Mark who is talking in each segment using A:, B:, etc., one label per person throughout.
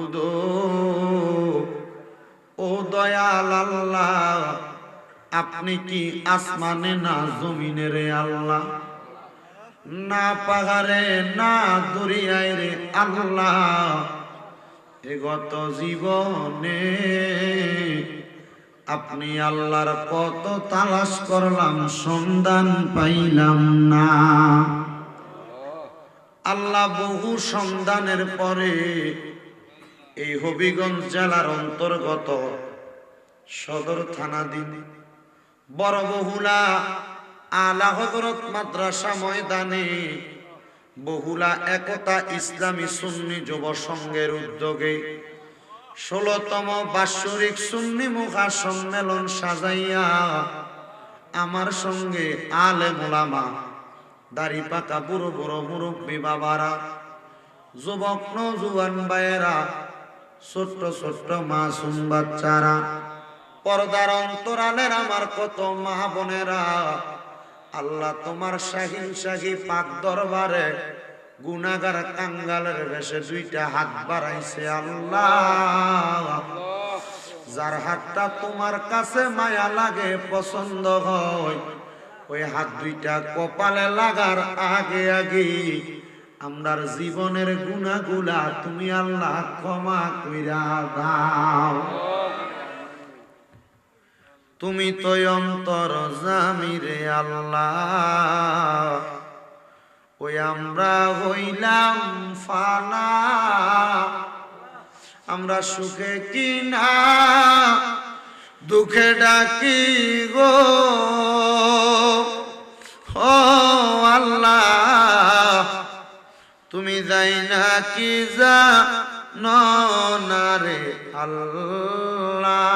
A: মাবুদ ও দয়াল আল্লাহ, আপনি কি আসমানে না জমিনে রে আল্লাহ? না পাহাড়ে, না দরিয়ায় রে আল্লাহ। এ গত জীবনে আপনি আল্লাহর কত তালাশ করলাম, সন্ধান পাইলাম না। আল্লাহ বহু সন্ধানের পরে এই হবিগঞ্জ জেলার অন্তর্গত সদর থানাধীন বড় বহুলা আলা হজরত মাদ্রাসা ময়দানে বহুলা একতা ইসলামী সুন্নি যুব সংঘের উদ্যোগে ষোলতম বাৎসরিক সুন্নি মুখা সম্মেলন সাজাইয়া আমার সঙ্গে আলে মোলামা, দাড়ি পাকা বুড়ো বুড়ো মুরব্বী বাবারা, যুবক নজুয়ান বায়েরা ছোট্ট ছোট্ট মাসুম বাচ্চারা। পর্দার অন্তরালের আমার কত মা বোনেরা, আল্লাহ তোমার শাহিন শাহী পাক দরবারে গুনাগার কাঙ্গালের বেশে দুইটা হাত বাড়াইছে আল্লাহ। যার হাতটা তোমার কাছে মায়া লাগে, পছন্দ হয়, ওই হাত দুইটা কপালে লাগার আগে আগে আমরার জীবনের গুণাগুলা তুমি আল্লাহ ক্ষমা কইরা দাও। তুমি তো অন্তর জামিরে আল্লাহ। ওই আমরা হইলাম ফানা। আমরা সুখে কিনা দুঃখে ডাকি গো। ও আল্লাহ। তুমি যাই না কি যা না রে আল্লাহ।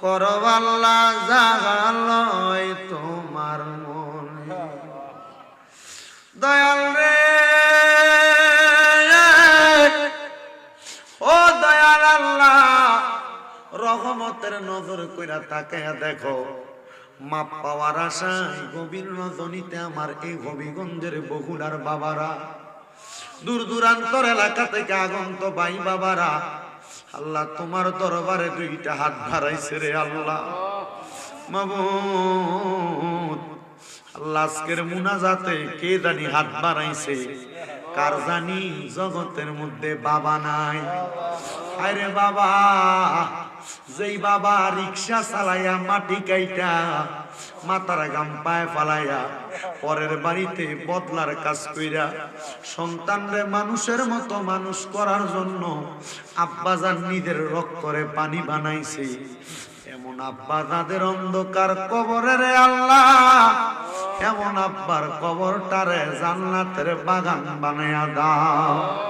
A: করবাল্লা জাগালয় তোমার মনে। দয়াল রে। ও দয়াল আল্লাহ, রহমতের নজর কইরা তাকায়া দেখো। মাপ পাওয়ার আশায় গভীর রজনীতে আমার এই হবিগঞ্জের বহুলার বাবারা। দূর দূরান্তর এলাকা থেকে আগন্ত ভাই বাবারা, আল্লাহ তোমার দরবারে দুইটা হাত ভারাইছে রে আল্লাহ। মাবুদ আল্লাহ আজকের মুনাজাতে কে জানি হাত বাড়াইছে? কার জানি জগতের মধ্যে বাবা নাই। আরে বাবা! যেই বাবা রিক্সা মাটি কাইটা, মাথার গাম ফালাইয়া পরের বাড়িতে বদলার কাজ কইরা সন্তানরে মানুষের মতো মানুষ করার জন্য আব্বাজান নিজের রক্তরে পানি বানাইছে। এমন আব্বা তাদের অন্ধকার কবরের আল্লাহ, এমন আব্বার কবরটারে জান্নাতের বাগান বানায়া দাও।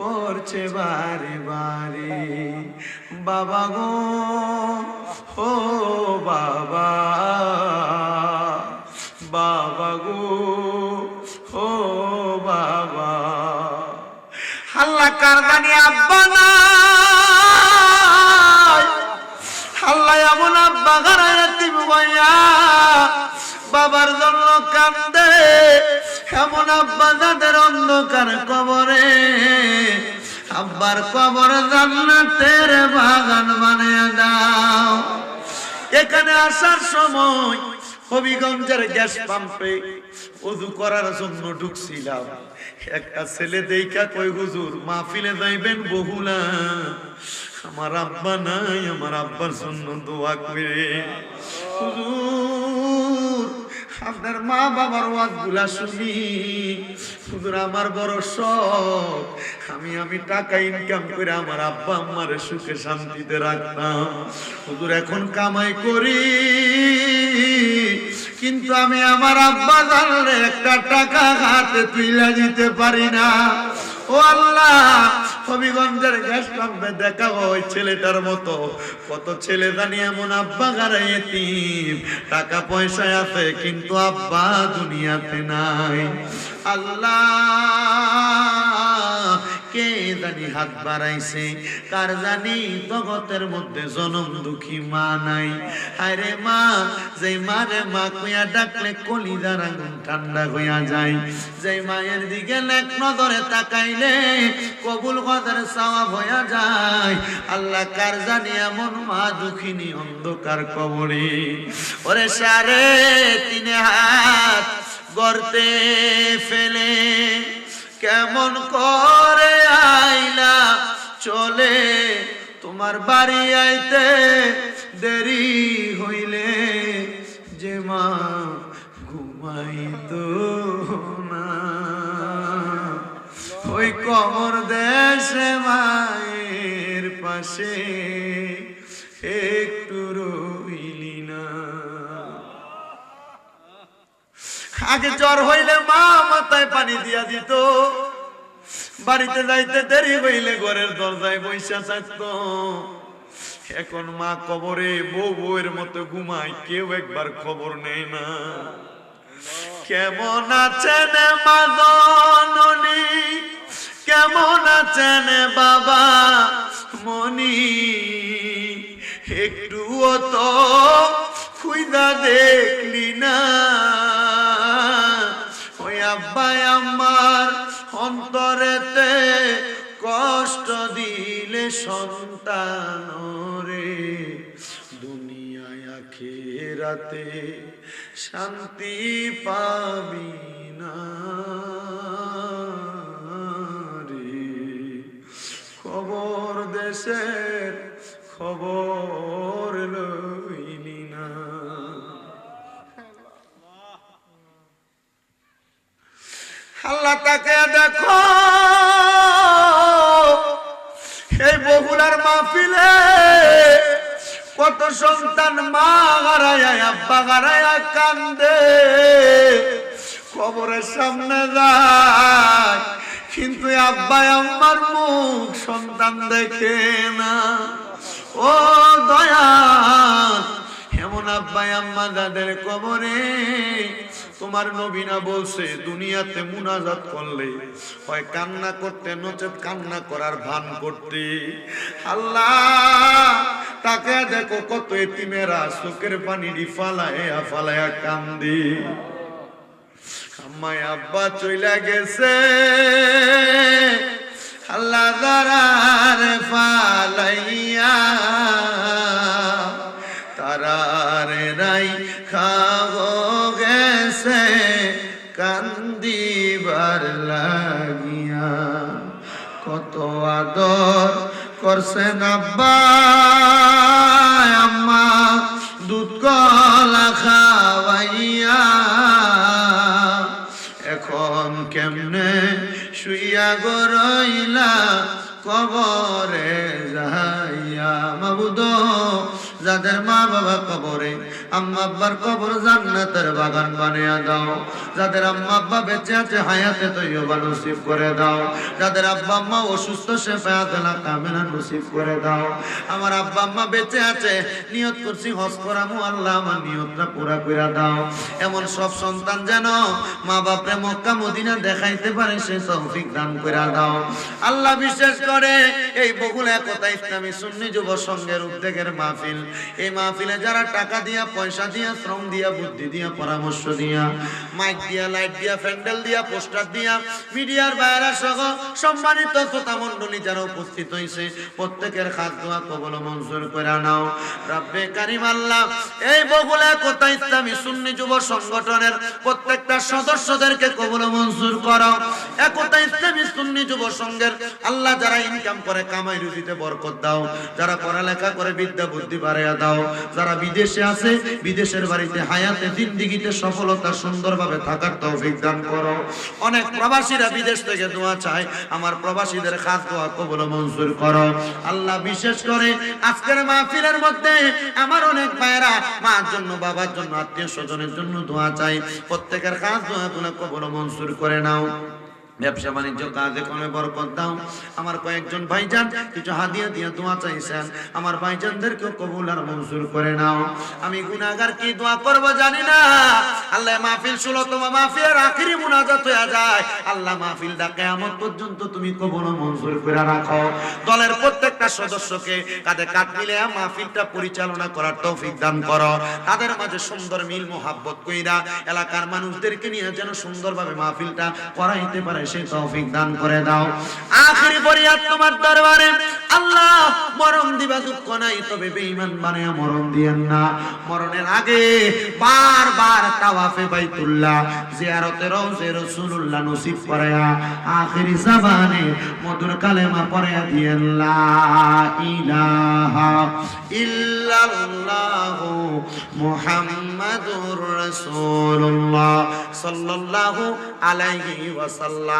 A: পড়ছে বারে বারে। বাবা গো, ও বাবা বাবা গো, ও বাবা। হাল্লা কারদানি আব্বা হাল্লা এমন আব্বা গারায়াতিম বইয়া বাবার জন্য কান্দে এমন আব্বা যাদের অন্ধকার কবরে, আব্বার কবর জান্নাতের বাগান বানিয়ে দাও। এখানে আসার সময় হবিগঞ্জের গ্যাস পাম্পে উজু করার জন্য ঢুকছিলাম। একটা ছেলে দেখা কই হুজুর, মাহফিলে যাইবেন বহুলা আমার আব্বা নাই, আমার আব্বার জন্য দোয়া করে। হুজুর আপনার মা বাবার ওয়াজগুলা শুনি। হুজুর, আমার বড় শখ। আমি আমি টাকা ইনকাম করে আমার আব্বা আম্মার সুখে শান্তিতে রাখতাম। হুজুর, এখন কামাই করি। কিন্তু আমি আমার আব্বা জানলে একটা টাকা হাতে তুইলা দিতে পারি না। ও আল্লাহ হবিগঞ্জের গ্যাস পাম্পে দেখা ওই ছেলেটার মতো। কত ছেলে জানি এমন আব্বা গারাই টাকা পয়সা আছে, কিন্তু আব্বা দুনিয়াতে নাই। আল্লাহ কে জানি হাত বাড়াইছে? কার জানি জগতের মধ্যে জনম দুঃখী মা নাই? আরে মা যে মারে মা কইয়া ডাকলে কলিজার আগুন ঠান্ডা হইয়া যায়। যে মায়ের দিকে নেক নজরে তাকাইলে কবুল কদর সওয়াব হইয়া যায়। আল্লাহ কার জানি এমন মা দুঃখিনী অন্ধকার কবরে। ওরে সারে তিনে হাত গর্তে ফেলে। কেমন করে আইলা চলে? তোমার বাড়ি আইতে দেরি হইলে যে মা ঘুমাইতো না। ওই কমর দেশে মায়ের পাশে একটু আগে জ্বর হইলে মা মাথায় পানি দিয়া দিত। বাড়িতে যাইতে দেরি হইলে ঘরের দরজায় বৈশা থাকতো। এখন মা কবরে বউ বউয়ের মতো ঘুমায়, কেউ একবার খবর নেয় না। কেমন আছেন মা জননী? কেমন আছেন বাবা মনি একটুও তো খুইদা দেখলি না। আব্বাই আমার অন্তরেতে কষ্ট দিলে সন্তান রে দুনিয়ায় আখেরাতে শান্তি পাবি না রে। খবর দেশের খবর লইলি না আল্লাহ তাকে দেখো। এই বহুলার মাহফিলে কত সন্তান মা হারায় আব্বা হারায় কান্দে। খবরের সামনে যায়, কিন্তু আব্বা আমার মুখ সন্তান দেখে না। ও দয়া এমন আব্বাই, আম্মা যাদের কবরে, তোমার নবীনা বলছে, দুনিয়াতে মুনাজাত করলে, হয় কান্না করতে, নচেত কান্না করার ভান করতে। আল্লাহ তাকে দেখো কত এতিমেরা চোখের পানি ফালায় ফালায়া কান্দি। আম্মাই, আব্বা চইলা গেছে। আল্লাহ দারার ফালাইয়া তারারে রাই খাগো গেছে, কান্দিবার লাগিয়া। কত আদর করছেন আব্বা আম্মা, দুধ কলা খাওয়াইয়া। এখন কেমনে শুইয়া গরইলা কবরে যাইয়া। মাবুদ যাদের মা বাবা কবরে আম্মা আব্বার কবর জান্নাতের বাগান বানিয়ে দাও। যাদের আম্মা আব্বা বেঁচে আছে হায়াতে তৈবা নসিব করে দাও। যাদের আব্বা আম্মা অসুস্থ সে ফায়াতলা কামেনা নসিব করে দাও। আমার আব্বা আম্মা বেঁচে আছে, নিয়ত করছি হজ করামু আল্লাহ আমার নিয়তটা পুরা করে দাও। এমন সব সন্তান যেন মা বাপরে মক্কা, মদিনা দেখাইতে পারে, সে তৌফিক দান করে দাও। আল্লাহ বিশেষ করে এই বহুল একতা ইসলামী সুন্নি যুব সংঘের উদ্যোগের মাহফিল। এই মাহফিলে যারা টাকা দিয়া, পয়সা দিয়া, শ্রম দিয়া, বুদ্ধি দিয়া, পরামর্শ দিয়া, মাইক দিয়া, লাইট দিয়া, প্যান্ডেল দিয়া, পোস্টার দিয়া, মিডিয়ার বাইরা সহ সম্মানিত শ্রোতা মণ্ডলী যারা উপস্থিত হয়েছে প্রত্যেকের খাত দোয়া কবল মঞ্জুর করে নাও। রব্বে কারিম আল্লাহ, এই বগুলা কোথা ইসলামী সুন্নি যুব সংগঠনের প্রত্যেকটা সদস্যদেরকে কবল মঞ্জুর করো। একতা ইসলামী সুন্নি যুব সংঘের আল্লাহ যারা ইনকাম করে, কামাই রুজিতে বরকত দাও। যারা পড়ালেখা করে, বিদ্যা, বুদ্ধি বাড়াইয়া দাও। যারা বিদেশে আছে, বিদেশের বাড়িতে হায়াতে জিন্দিগিতে সফলতা সুন্দরভাবে থাকার তৌফিক দান করো। অনেক প্রবাসীরা বিদেশ থেকে দোয়া চায়, আমার প্রবাসীদের খাস দোয়া কবল মঞ্জুর করো। আল্লাহ বিশেষ করে আজকের মাহফিলের মধ্যে আমার অনেক ভাইয়েরা মার জন্য, বাবার জন্য, আত্মীয় স্বজনের জন্য দোয়া চাই প্রত্যেকের খাস দোয়া গুলো কবল মঞ্জুর করে নাও। ব্যবসা বাণিজ্য, কাজে কমে বরকত দাও। আমার কয়েকজন ভাইজান, কিছু হাদিয়া দিয়ে দোয়া চাইছেন। আমার ভাইজানদেরকে কবুল আর মঞ্জুর করে নাও। আমি গুনাহগার কি দোয়া করব জানি না। আল্লাহ মাহফিল ষোলতম মাহফিলের আখিরি মুনাজাত হয়ে যায়। আল্লাহ মাহফিলটা কিয়ামত পর্যন্ত তুমি কবুল ও মঞ্জুর করে রাখো। দলের প্রত্যেকটা সদস্যকে কাঁধে কাঁধ মিলে মাহফিলটা পরিচালনা করার তৌফিক দান করো। তাদের মাঝে সুন্দর মিল, মোহাব্বত কইরা এলাকার মানুষদেরকে নিয়ে যেন সুন্দরভাবে মাহফিলটা করাইতে পারে। সেই তৌফিক দান করে দাও। আখিরি ফরিয়াদ তোমার দরবারে। আল্লাহ, মরণ দিবা দুঃখ নাই, তবে বেঈমান বানায়া মরণ দিয়েন না। মরণের আগে বারবার তাওয়াফে বাইতুল্লাহ, জিয়ারতে রওজে রাসূলুল্লাহ নসিব করায়া আখিরি জাবানে মধুর কালেমা পড়ায়া দিয়েন, লা ইলাহা ইল্লাল্লাহু মুহাম্মাদুর রাসূলুল্লাহ সাল্লাল্লাহু আলাইহি ওয়াসাল্লাম।